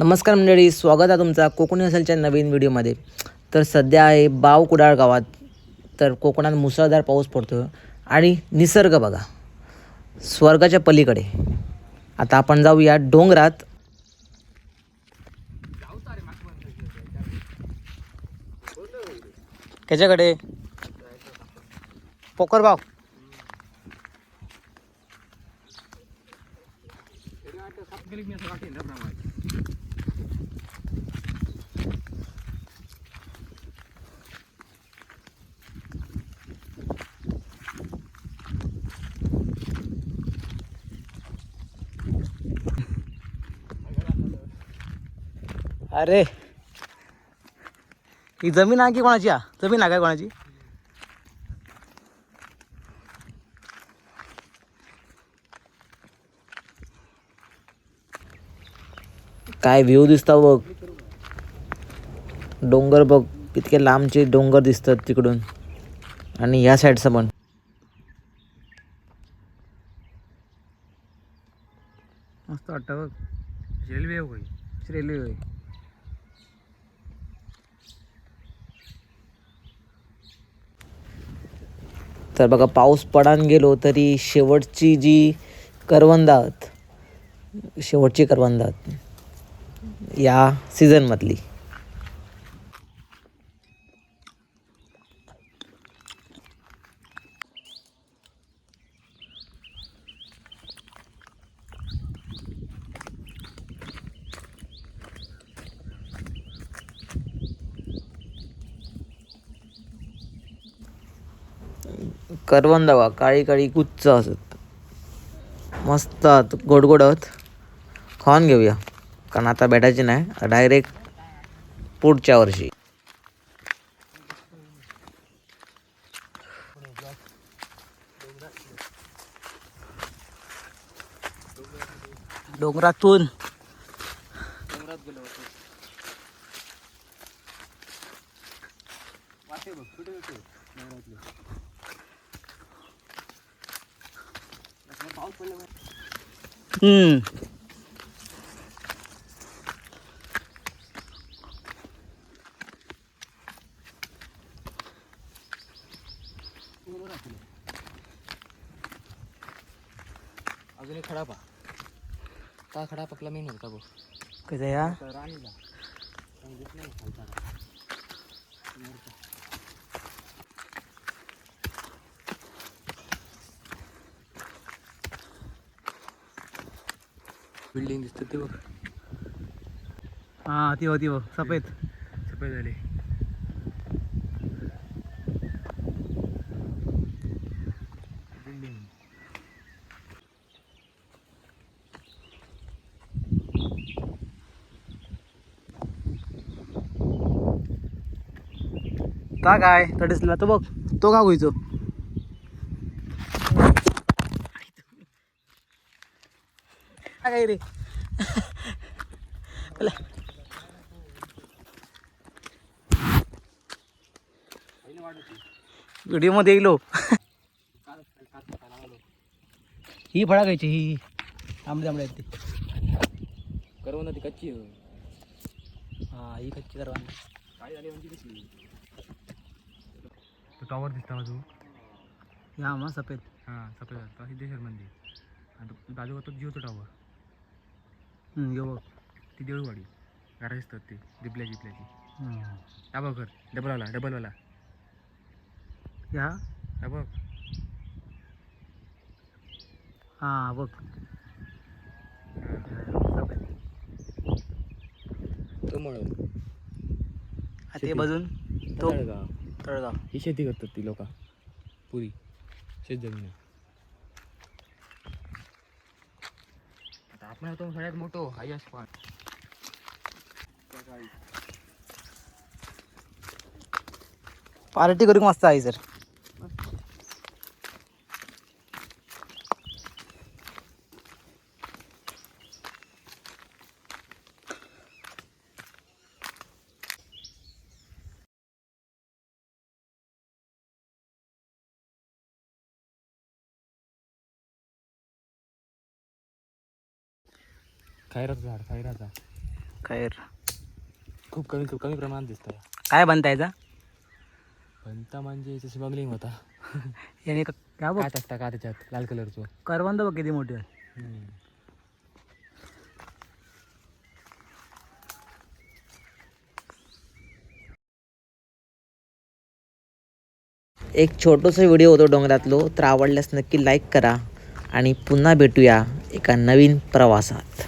नमस्कार मंडळी स्वागत आहे तुमचा कोकणी असेलच्या नवीन व्हिडिओमध्ये. तर सध्या आहे बाव कुडाळ गावात. तर कोकणात मुसळधार पाऊस पडतो आणि निसर्ग बघा स्वर्गाच्या पलीकडे. आता आपण जाऊया डोंगरात. त्याच्याकडे. पोकर अरे. ही जमीन आहे की कोणाची आ जमीन आहे काय कोणाची? काय व्ह्यू दिसता बघ. डोंगर बघ. इतके लांबचे डोंगर दिसतात तिकडून. आणि ह्या साईडचं पण. मस्त वाटतं बघ. रेल्वे होई रेल्वे होई तर बघा पाऊस पडान गेलो तरी शेवटची जी करवंदात शेवटची करवंदात या सीझनमधली करवंदावा काळी काळी गुच्च असत. मस्त आत गोड गोड आहोत खाऊन घेऊया. कारण आता भेटायची नाही डायरेक्ट पुढच्या वर्षी. डोंगरातून. हम्म. अजून एक खडा पा. का खडा पकला मी नव्हता बघ. कसं या राणीला बिल्डिंग दिसते ते बघ. हा ती होती बघ सफेद. सफेद झाले. का काय? तो दिसला तो बघ. तो का होईचो काय रे? व्हिडिओमध्ये येलो ही. फळा खायची ही तांबडे तांबडे आहेत ते करवंद ती कच्ची. हा ही कच्ची करवा काय झाली म्हणजे कशी? तो टॉवर दिसता बाजू हा मग सफेद. हां सफेद. तो सिद्धेश्वर मंदिर आणि तो बाजू होतो जिओचं टॉवर हम्म, यो बघ. ती देऊळवाडी घरा दिसतात ते. दिपल्या जिपल्याची बघ घर. डबलवाला डबलवाला या? त्या बघ. हा बघ. तो म्हणून हा, ते बाजून तो तळगाव. तळगाव. ही शेती करतात ती लोक. पुरी. शेत जमीन आता आपला तो सगळ्यात मोठो हाय स्पॉट पार्टी करूक मस्त आहे सर खैराचं झाड खैराचा काय खूप कमी खूप कमी प्रमाणात दिसतं काय बनतायचा बनता म्हणजे स्मगलिंग होता. याने क- काय बघ? असता का त्याच्यात? लाल कलरचं. करवंद बघ किती मोठी आहे. एक छोटंसं व्हिडिओ होतो डोंगरातलो. तर आवडल्यास नक्की लाईक करा आणि पुन्हा भेटूया एका नवीन प्रवासात.